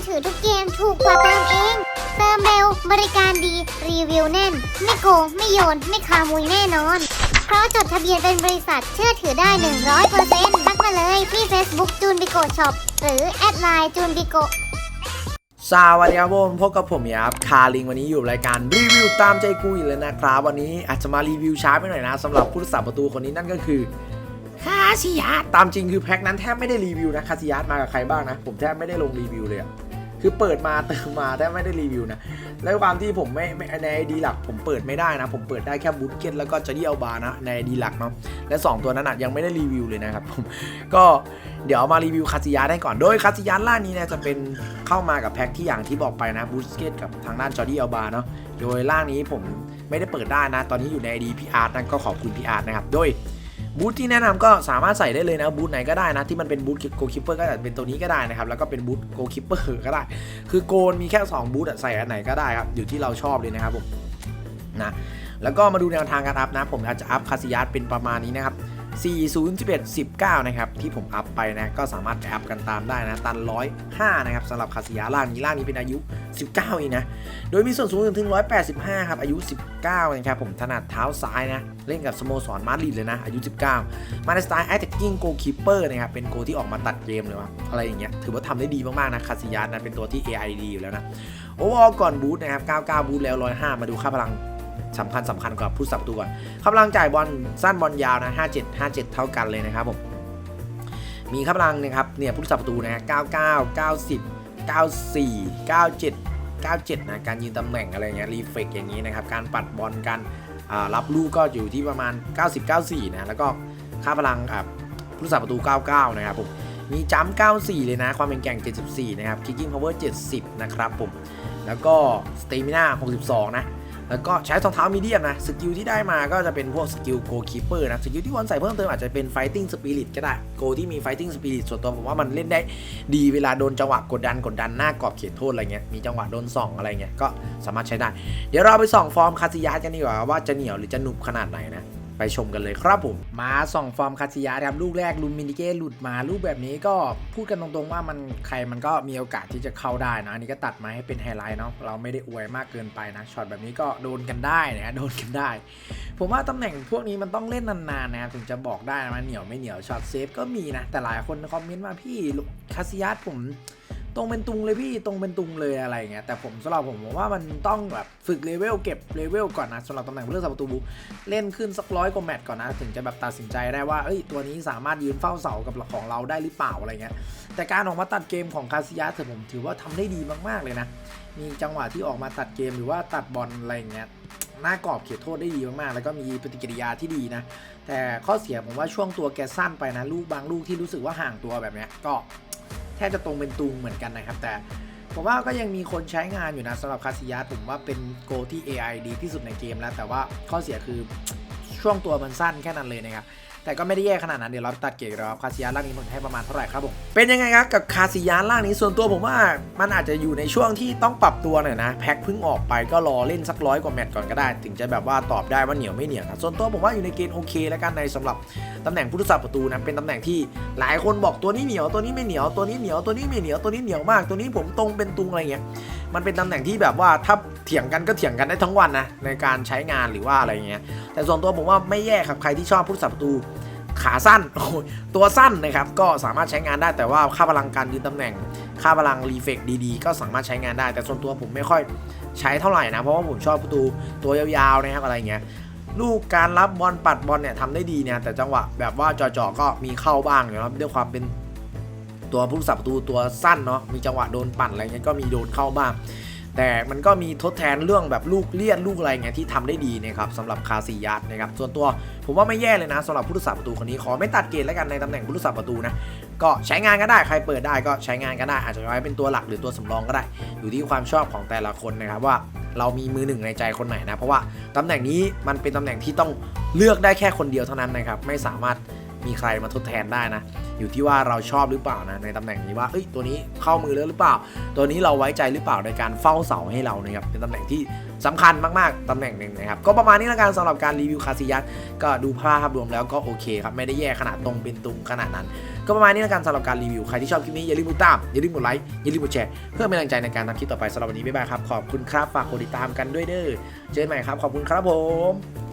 อถือทุกเกมถูกกว่าเติมเอง เติมเร็ว บริการดี รีวิวแน่น ไม่โกง ไม่โยน ไม่ขโมยแน่นอน เพราะจดทะเบียนเป็นบริษัทเชื่อถือได้ 100%ทักมาเลยที่ Facebook จูนบิโกช็อปหรือแอดไลน์จูนบิโกสวัสดีครับผมพบกับผมครับคาริงวันนี้อยู่รายการรีวิวตามใจกูอีกแล้วนะครับวันนี้อาจจะมารีวิวช้าไปหน่อยนะสำหรับผู้รักษาประตูคนนี้นั่นก็คือคาซิยาตามจริงคือแพ็คนั้นแทบไม่ได้รีวิวนะคาซิยามากับใครบ้างนะ ผมแทบไม่ได้ลงรีวิวเลยอะ คือเปิดมาเติมมาแทบไม่ได้รีวิวนะแล้วความที่ผมไม่ไม่ในไอดีหลักผมเปิดไม่ได้นะ ผมเปิดได้แค่บูทเก็ตแล้วก็จอดี้เอาบานะในไอดีหลักเนาะและสองตัวนั้นยังไม่ได้รีวิวเลยนะครับผมก็เดี๋ยวมารีวิวคาซิยาได้ก่อน โดยคาซิยาล่างนี้เนี่ยจะเป็นเข้ามากับแพ็คที่อย่างที่บอกไปนะบูสเกตกับทางด้านจอร์ดี้อัลบาเนาะโดยล่างนี้ผมไม่ได้เปิดได้นะ ตอนนี้อยู่ใน ID พีอาร์นั่นก็ขอบคุณพีอาร์นะครับโดย บูทที่แนะนำก็สามารถใส่ได้เลยนะบูทไหนก็ได้นะที่มันเป็นบูทโกคิปเปอร์ก็จะเป็นตัวนี้ก็ได้นะครับแล้วก็เป็นบูทโกคิปเปอร์ก็ได้ คือโกนมีแค่ 2 บูทใส่อันไหนก็ได้ครับอยู่ที่เราชอบเลยนะครับผมนะแล้วก็มาดูแนวทางการอัพนะผมอาจจะอัพคาสิยัสเป็นประมาณนี้นะครับ 4011 19 นะครับ ที่ผมอัพไปนะ ก็สามารถไปอัพกันตามได้นะ ตัน 105 นะครับสำหรับคาซิยาล่างนี้ล่างนี้เป็นอายุ 19เองนะ โดยมีส่วนสูงถึง 185 ครับ อายุ 19 นะครับ ผมถนัดเท้าซ้ายนะ เล่นกับสโมสรมาดริดเลยนะ อายุ 19 มาในสไตล์ attacking goalkeeper นะครับ เป็นโกที่ออกมาตัดเกมเลยวะอะไรอย่างเงี้ย ถือว่าทำได้ดีมากๆนะ คาซิยานะ เป็นตัวที่ AI ดีอยู่แล้วนะ โอเวอร์ก่อนบูทนะครับ 99 บูทแล้ว 105 มาดูค่าพลัง สำคัญสำคัญกว่าผู้สับประตูก่อนค่าพลังจ่ายบอลสั้นบอลยาวนะ57 57 เท่ากันเลยนะครับผมมีค่าพลังนะครับเนี่ยผู้สับประตูนะฮะ99 90 94 97 97นะการยืนตำแหน่งอะไรเงี้ยรีเฟกอย่างนี้นะครับการปัดบอลการรับลูกก็อยู่ที่ประมาณ 90 94นะแล้วก็ค่าพลังอ่าผู้สับประตู 99 นะครับผม มีจัมป์94 เลยนะ ความเป็นแกร่ง 74 นะครับ kicking power 70 นะครับผม แล้วก็ stamina 62 นะ แล้วก็ใช้รองเท้ามีเดียมนะ สกิลที่ได้มาก็จะเป็นพวกสกิลโกคีเปอร์นะ สกิลที่วันใส่เพิ่มเติมอาจจะเป็นไฟติ้งสปิริตก็ได้ โกที่มีไฟติ้งสปิริตส่วนตัวผมว่ามันเล่นได้ดีเวลาโดนจังหวะกดดันกดดันหน้ากรอบเขตโทษอะไรเงี้ย มีจังหวะโดนส่องอะไรเงี้ยก็สามารถใช้ได้ เดี๋ยวเราไปส่องฟอร์มคาซิยากันดีกว่าว่าจะเหนียวหรือจะหนุบขนาดไหนนะ ไปชมกันเลยครับผม มาส่องฟอร์มคาซิยาครับลูกแรกลูมินิเก้หลุดมาลูกแบบนี้ก็พูดกันตรงๆว่ามันใครมันก็มีโอกาสที่จะเข้าได้นะอันนี้ก็ตัดมาให้เป็นไฮไลท์เนาะเราไม่ได้อวยมากเกินไปนะช็อตแบบนี้ก็โดนกันได้นะโดนกันได้ ผมว่าตำแหน่งพวกนี้มันต้องเล่นนานๆนะครับถึงจะบอกได้นะเหนียวไม่เหนียวช็อตเซฟก็มีนะแต่หลายคนคอมเมนต์มาพี่คาซิยาผม ตรงเป็นตุงเลยพี่ตรงเป็นตุงเลยอะไรเงี้ยแต่ผมสำหรับผมผมว่ามันต้องแบบฝึกเลเวลเก็บเลเวลก่อนนะสำหรับตำแหน่งผู้เล่นสับประตูเล่นขึ้นสักร้อยกว่าแมตช์ก่อนนะ ถึงจะแบบตัดสินใจได้ว่าเอ้ยตัวนี้สามารถยืนเฝ้าเสากับของเราได้หรือเปล่าอะไรเงี้ยแต่การออกมาตัดเกมของคาซิยาสผมถือว่าทำได้ดีมากๆเลยนะ มีจังหวะที่ออกมาตัดเกมหรือว่าตัดบอลอะไรเงี้ยหน้ากรอบเขตโทษได้ดีมากๆ แล้วก็มีปฏิกิริยาที่ดีนะ แต่ข้อเสียผมว่าช่วงตัวแกสั้นไปนะลูกบางลูกที่รู้สึกว่าห่างตัวแบบเนี้ยก็ ทบจะตรงเป็นตุงเหมือนกันนะครับ แต่ผมว่าก็ยังมีคนใช้งานอยู่นะสำหรับคาสิยาผมว่าเป็นโกที่ AI ดีที่สุดในเกมแล้ว แต่ว่าข้อเสียคือ ช่วงตัวมันสั้นแค่นั้นเลยนะครับแต่ก็ไม่ได้แย่ขนาดนั้นเดี๋ยวเราตัดเกรดแล้วคาซิยาล่างนี้ผมให้ประมาณเท่าไหร่ครับผมเป็นยังไงครับกับคาซิยาล่างนี้ส่วนตัวผมว่ามันอาจจะอยู่ในช่วงที่ต้องปรับตัวหน่อยนะแพ็คเพิ่งออกไปก็รอเล่นสักร้อยกว่าแมตช์ก่อนก็ได้ ถึงจะแบบว่าตอบได้ว่าเหนียวไม่เหนียวนะส่วนตัวผมว่าอยู่ในเกณฑ์โอเค แล้วกันในสำหรับตำแหน่งผู้รักษาประตูนะเป็นตำแหน่งที่หลายคนบอกตัวนี้เหนียวตัวนี้ไม่เหนียวตัวนี้เหนียวตัวนี้ไม่เหนียวตัวนี้เหนียวมากตัวนี้ผมตรงเป็นตุงอะไรเงี้ยมันเป็นตำแหน่งที่แบบว่าถ้า ถียงกันก็เถียงกันได้ทั้งวันนะในการใช้งานหรือว่าอะไรเงี้ยแต่ส่วนตัวผมว่าไม่แย่ครับใครที่ชอบผู้รักษาประตูขาสั้น ตัวสั้นนะครับก็สามารถใช้งานได้แต่ว่าค่าพลังการยืนตำแหน่ง ค่าพลังรีเฟกดีๆ ก็สามารถใช้งานได้ แต่ส่วนตัวผมไม่ค่อยใช้เท่าไหร่นะ เพราะว่าผมชอบประตูตัวยาวๆนะครับอะไรเงี้ยลูกการรับบอลปัดบอลเนี่ยทำได้ดีเนี่ยแต่จังหวะแบบว่าจ่อๆก็มีเข้าบ้างนะครับด้วยความเป็นตัวผู้รักษาประตูตัวสั้นเนาะมีจังหวะโดนปั่นอะไรเงี้ยก็มีโดนเข้าบ้าง แต่มันก็มีทดแทนเรื่องแบบลูกเลี่ยนลูกอะไรเงี้ยที่ทำได้ดีนะครับสำหรับคาซิยัสนะครับส่วนตัวผมว่าไม่แย่เลยนะสำหรับผู้รักษาประตูคนนี้ขอไม่ตัดเกณฑ์แล้วกันในตำแหน่งผู้รักษาประตูนะก็ใช้งานก็ได้ใครเปิดได้ก็ใช้งานก็ได้อาจจะไว้เป็นตัวหลักหรือตัวสำรองก็ได้ อยู่ที่ความชอบของแต่ละคนนะครับว่าเรามีมือหนึ่งในใจคนไหนนะเพราะว่าตำแหน่งนี้มันเป็นตำแหน่งที่ต้องเลือกได้แค่คนเดียวเท่านั้นนะครับไม่สามารถ มีใครมาทดแทนได้นะ อยู่ที่ว่าเราชอบหรือเปล่านะในตำแหน่งนี้ว่าเอ้ยตัวนี้เข้ามือแล้วหรือเปล่า ตัวนี้เราไว้ใจหรือเปล่าในการเฝ้าเสาให้เรานะครับเป็นตำแหน่งที่สำคัญมากๆตำแหน่งหนึ่งนะครับก็ประมาณนี้ละกันสำหรับการรีวิวคาซิยัสก็ดูภาพรวมแล้วก็โอเคครับไม่ได้แย่ขนาดตรงเป็นตุงขนาดนั้น ก็ประมาณนี้ละกันสำหรับการรีวิวใครที่ชอบคลิปนี้อย่าลืมกดติดตามอย่าลืมกดไลค์อย่าลืมกดแชร์เพื่อเป็นกำลังใจในการทำคลิปต่อไปสำหรับวันนี้บ๊ายบายครับขอบคุณครับฝากกดติดตามกันด้วยเด้อเจอกันใหม่ครับขอบคุณครับผม